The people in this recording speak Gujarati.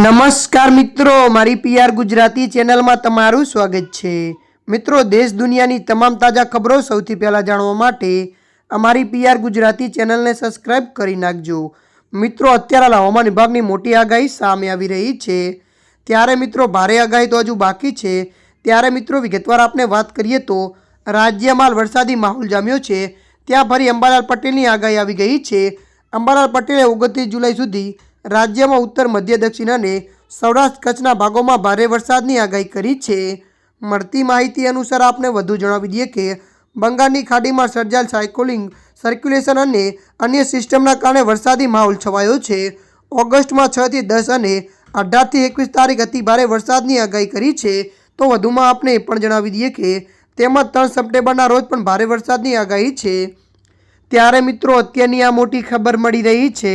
નમસ્કાર મિત્રો, મારી પીઆર ગુજરાતી ચેનલમાં તમારું સ્વાગત છે. મિત્રો, દેશ દુનિયાની તમામ તાજા ખબરો સૌથી પહેલાં જાણવા માટે અમારી પીઆર ગુજરાતી ચેનલને સબસ્ક્રાઇબ કરી નાખજો. મિત્રો, અત્યારે હવામાન વિભાગની મોટી આગાહી સામે આવી રહી છે. ત્યારે મિત્રો, ભારે આગાહી તો હજુ બાકી છે. ત્યારે મિત્રો, વિગતવાર આપણે વાત કરીએ તો, રાજ્યમાં વરસાદી માહોલ જામ્યો છે. ત્યાં ફરી અંબાલાલ પટેલની આગાહી આવી ગઈ છે. અંબાલાલ પટેલે ઓગણત્રીસ જુલાઈ સુધી રાજ્યમાં ઉત્તર, મધ્ય, દક્ષિણ અને સૌરાષ્ટ્ર કચ્છના ભાગોમાં ભારે વરસાદની આગાહી કરી છે. મળતી માહિતી અનુસાર આપને વધુ જણાવી દઈએ કે બંગાળની ખાડીમાં સર્જાયેલ સાયકોલિંગ સર્ક્યુલેશન અને અન્ય સિસ્ટમના કારણે વરસાદી માહોલ છવાયો છે. ઓગસ્ટમાં છથી દસ અને અઢારથી એકવીસ તારીખ અતિ ભારે વરસાદની આગાહી કરી છે. તો વધુમાં આપને એ પણ જણાવી દઈએ કે તેમજ ત્રણ સપ્ટેમ્બરના રોજ પણ ભારે વરસાદની આગાહી છે. ત્યારે મિત્રો, અત્યારની આ મોટી ખબર મળી રહી છે.